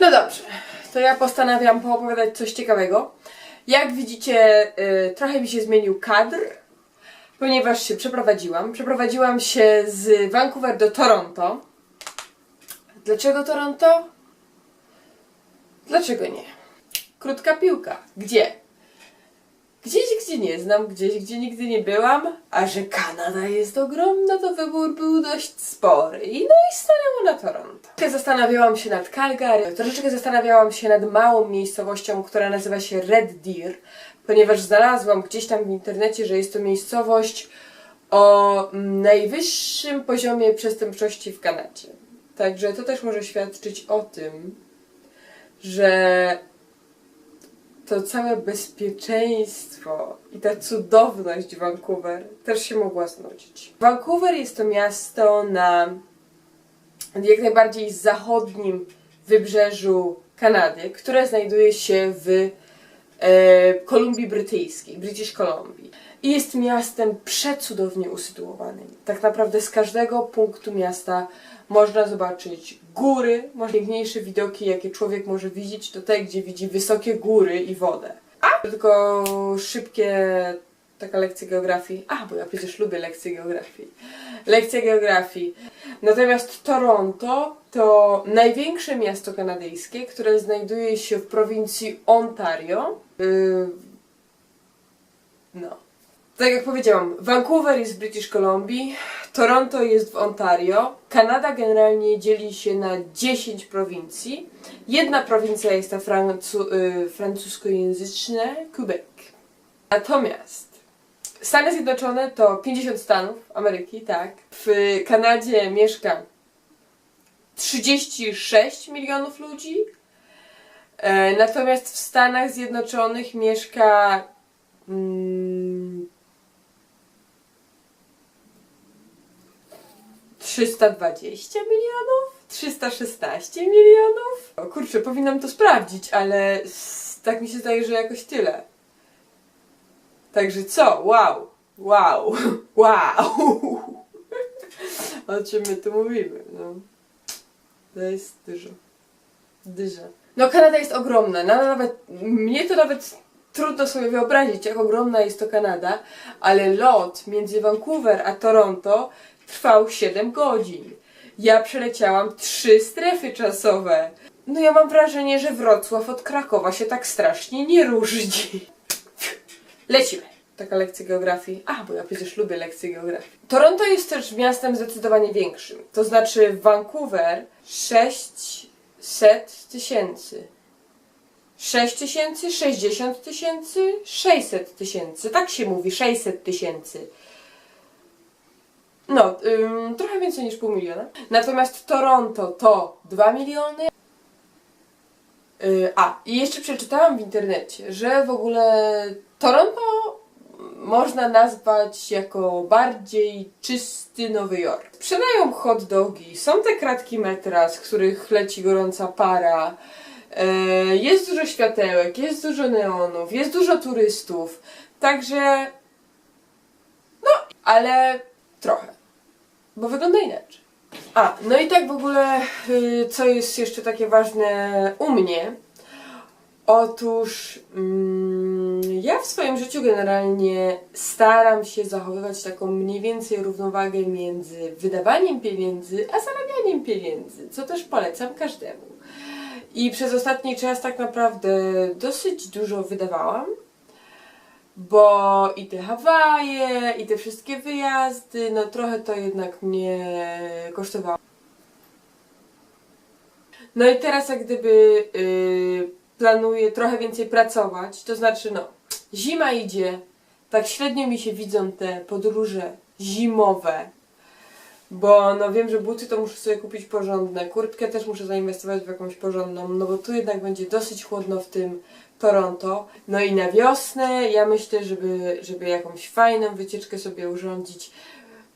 No dobrze, to ja postanawiam poopowiadać coś ciekawego. Jak widzicie, y, trochę mi się zmienił kadr, ponieważ się przeprowadziłam. Przeprowadziłam się z Vancouver do Toronto. Dlaczego Toronto? Dlaczego nie? Krótka piłka. Gdzie? Gdzie nie znam, gdzieś, gdzie nigdy nie byłam, a że Kanada jest ogromna, to wybór był dość spory. I no i stanęło na Toronto. Troszeczkę zastanawiałam się nad Calgary, troszeczkę zastanawiałam się nad małą miejscowością, która nazywa się Red Deer, ponieważ znalazłam gdzieś tam w internecie, że jest to miejscowość o najwyższym poziomie przestępczości w Kanadzie. Także to też może świadczyć o tym, że to całe bezpieczeństwo i ta cudowność Vancouver też się mogła znudzić. Vancouver jest to miasto na jak najbardziej zachodnim wybrzeżu Kanady, które znajduje się w e, Kolumbii Brytyjskiej, British Columbia. I jest miastem przecudownie usytuowanym. Tak naprawdę z każdego punktu miasta można zobaczyć góry, piękniejsze widoki, jakie człowiek może widzieć, to te, gdzie widzi wysokie góry i wodę. A tylko szybkie, taka lekcja geografii. A, bo ja przecież lubię lekcje geografii. Lekcja geografii. Natomiast Toronto to największe miasto kanadyjskie, które znajduje się w prowincji Ontario. Yy, no. Tak jak powiedziałam, Vancouver jest w British Columbia, Toronto jest w Ontario. Kanada generalnie dzieli się na 10 prowincji. Jedna prowincja jest ta francu y, francuskojęzyczna, Quebec. Natomiast Stany Zjednoczone to 50 stanów Ameryki, tak. W Kanadzie mieszka 36 milionów ludzi. E, natomiast w Stanach Zjednoczonych mieszka mm, 320 milionów? 316 milionów? O kurczę, powinnam to sprawdzić, ale tak mi się zdaje, że jakoś tyle. Także co? Wow! Wow! Wow! O czym my tu mówimy? No. To jest dużo. Dużo. No Kanada jest ogromna. No, nawet, mnie to nawet trudno sobie wyobrazić, jak ogromna jest to Kanada, ale lot między Vancouver a Toronto trwał 7 godzin. Ja przeleciałam trzy strefy czasowe. No ja mam wrażenie, że Wrocław od Krakowa się tak strasznie nie różni. Lecimy. Taka lekcja geografii. A, bo ja przecież lubię lekcje geografii. Toronto jest też miastem zdecydowanie większym. To znaczy Vancouver 600 tysięcy. 6 tysięcy, 60 tysięcy, 600 tysięcy. Tak się mówi, 600 tysięcy. No, ym, trochę więcej niż pół miliona. Natomiast Toronto to 2 miliony. Yy, a, i jeszcze przeczytałam w internecie, że w ogóle Toronto można nazwać jako bardziej czysty Nowy Jork. Sprzedają hot dogi, są te kratki metra, z których leci gorąca para. E, Jest dużo światełek, jest dużo neonów, jest dużo turystów. Także. No, ale trochę. Bo wygląda inaczej. A, no i tak w ogóle, y, co jest jeszcze takie ważne u mnie. Otóż mm, ja w swoim życiu generalnie staram się zachowywać taką mniej więcej równowagę między wydawaniem pieniędzy a zarabianiem pieniędzy, co też polecam każdemu. I przez ostatni czas tak naprawdę dosyć dużo wydawałam, bo i te Hawaje, i te wszystkie wyjazdy, no trochę to jednak mnie kosztowało. No i teraz jak gdyby yy, planuję trochę więcej pracować, to znaczy no, zima idzie, tak średnio mi się widzą te podróże zimowe, bo no wiem, że buty to muszę sobie kupić porządne, kurtkę też muszę zainwestować w jakąś porządną, no bo tu jednak będzie dosyć chłodno w tym Toronto. No i na wiosnę ja myślę, żeby, żeby jakąś fajną wycieczkę sobie urządzić.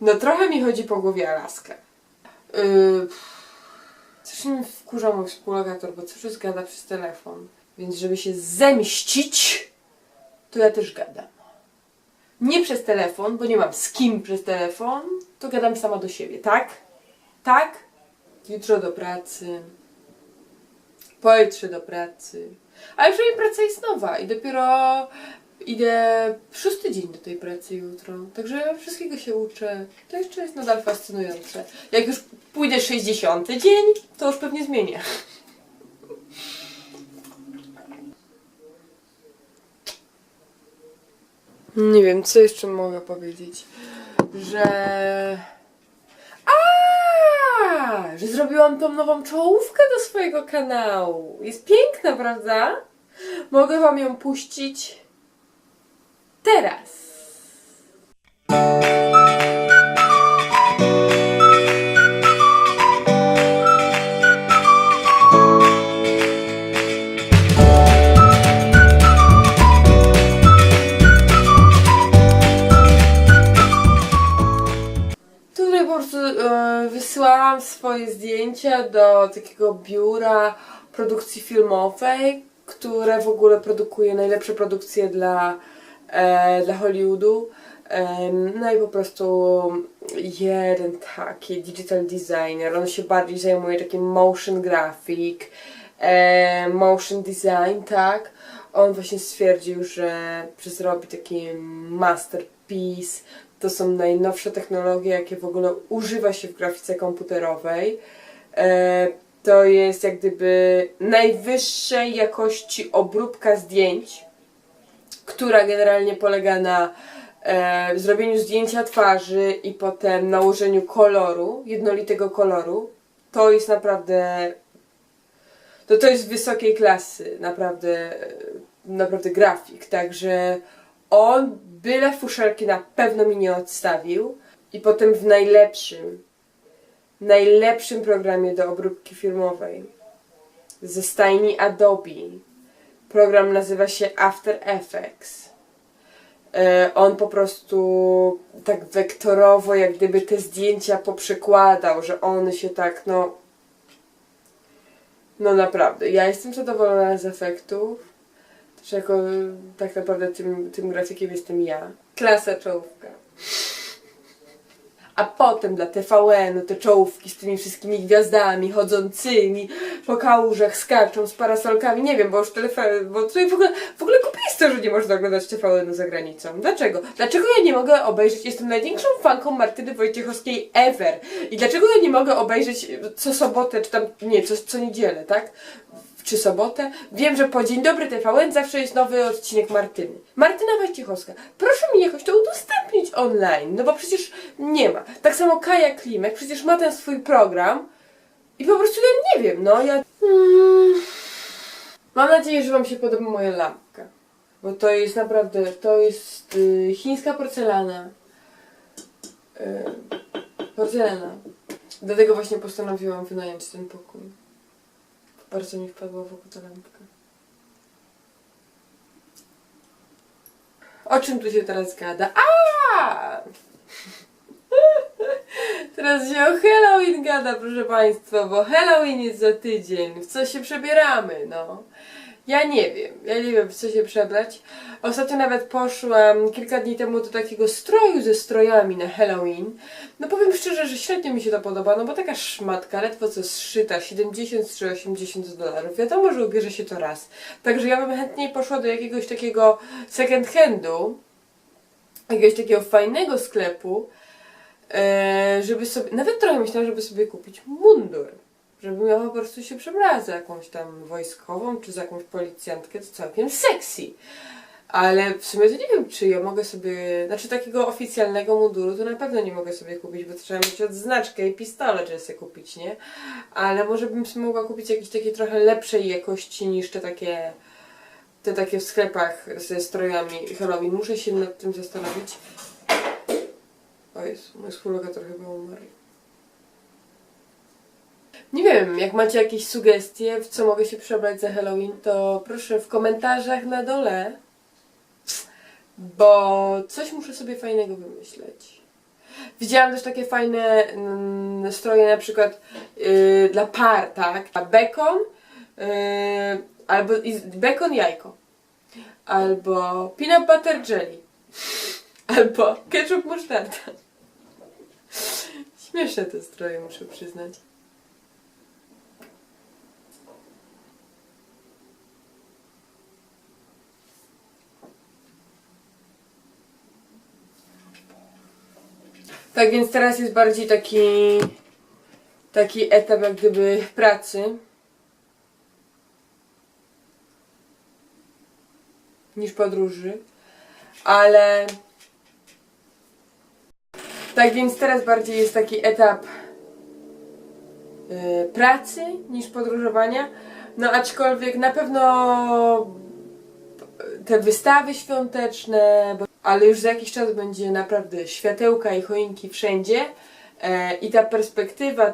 No trochę mi chodzi po głowie Alaska. Yy, Coś mi wkurza mój współlokator, bo czas gada przez telefon. Więc żeby się zemścić, to ja też gadam. Nie przez telefon, bo nie mam z kim przez telefon, to gadam sama do siebie, tak? Tak? Jutro do pracy. Pojutrze do pracy. Ale przynajmniej praca jest nowa i dopiero idę szósty dzień do tej pracy jutro. Także wszystkiego się uczę. To jeszcze jest nadal fascynujące. Jak już pójdę 60 dzień, to już pewnie zmienię. Nie wiem, co jeszcze mogę powiedzieć. Że. Że zrobiłam tą nową czołówkę do swojego kanału. Jest piękna, prawda? Mogę wam ją puścić teraz. Zdjęcia do takiego biura produkcji filmowej, które w ogóle produkuje najlepsze produkcje dla, e, dla Hollywoodu. Em, no i po prostu jeden taki digital designer, on się bardziej zajmuje takim motion graphic, e, motion design, tak? On właśnie stwierdził, że zrobi taki masterpiece. To są najnowsze technologie, jakie w ogóle używa się w grafice komputerowej. E, to jest jak gdyby najwyższej jakości obróbka zdjęć, która generalnie polega na e, zrobieniu zdjęcia twarzy i potem nałożeniu koloru, jednolitego koloru. To jest naprawdę to to jest wysokiej klasy, naprawdę, naprawdę grafik, także on byle fuszelki na pewno mi nie odstawił i potem w najlepszym, najlepszym programie do obróbki filmowej ze stajni Adobe. Program nazywa się After Effects. E, On po prostu tak wektorowo, jak gdyby te zdjęcia poprzekładał, że one się tak, no, no naprawdę, ja jestem zadowolona z efektów. Też jako tak naprawdę tym, tym grafikiem jestem ja. Klasa czołówka. A potem dla TVN-u te czołówki z tymi wszystkimi gwiazdami chodzącymi po kałużach skaczą z parasolkami. Nie wiem, bo już telefon, bo tutaj w ogóle, w ogóle że nie można oglądać TVN-u za granicą. Dlaczego? Dlaczego ja nie mogę obejrzeć, jestem największą fanką Martyny Wojciechowskiej ever. I dlaczego ja nie mogę obejrzeć co sobotę, czy tam, nie, co, co niedzielę, tak? Czy sobotę. Wiem, że po Dzień Dobry TVN zawsze jest nowy odcinek Martyny. Martyna Wojciechowska. Proszę mi jakoś to udostępnić online, no bo przecież nie ma. Tak samo Kaja Klimek, przecież ma ten swój program i po prostu ja nie wiem, no ja... Hmm. Mam nadzieję, że Wam się podoba moja lampka, bo to jest naprawdę, to jest y, chińska porcelana. Y, porcelana. Dlatego właśnie postanowiłam wynająć ten pokój. Bardzo mi wpadła w oko ta lampka. O czym tu się teraz gada? A! Teraz się o Halloween gada, proszę Państwa, bo Halloween jest za tydzień. W co się przebieramy, no? Ja nie wiem, ja nie wiem w co się przebrać. Ostatnio nawet poszłam kilka dni temu do takiego stroju ze strojami na Halloween. No powiem szczerze, że średnio mi się to podoba, no bo taka szmatka, ledwo co zszyta, 70 czy 80 dolarów. Wiadomo, że ubierze się to raz. Także ja bym chętniej poszła do jakiegoś takiego second handu, jakiegoś takiego fajnego sklepu, e, żeby sobie, nawet trochę myślałam, żeby sobie kupić mundur. Żeby miała po prostu się przebrać za jakąś tam wojskową, czy za jakąś policjantkę, to całkiem sexy. Ale w sumie to nie wiem, czy ja mogę sobie, znaczy takiego oficjalnego munduru to na pewno nie mogę sobie kupić, bo trzeba mieć odznaczkę i pistolet, żeby sobie kupić, nie? Ale może bym sobie mogła kupić jakieś takie trochę lepszej jakości niż te takie, te takie w sklepach ze strojami Halloween. Muszę się nad tym zastanowić. O Jezu, mój współlokator chyba umarł. Wiem, jak macie jakieś sugestie, w co mogę się przebrać za Halloween, to proszę w komentarzach na dole, bo coś muszę sobie fajnego wymyśleć. Widziałam też takie fajne mm, stroje na przykład yy, dla par, tak? Bekon, yy, albo bekon jajko, albo peanut butter jelly, albo ketchup musztarda. Śmieszne te stroje, muszę przyznać. Tak więc teraz jest bardziej taki taki etap jak gdyby pracy. Niż podróży. Ale tak więc teraz bardziej jest taki etap y, pracy niż podróżowania. No aczkolwiek na pewno te wystawy świąteczne, bo, ale już za jakiś czas będzie naprawdę światełka i choinki wszędzie. E, I ta perspektywa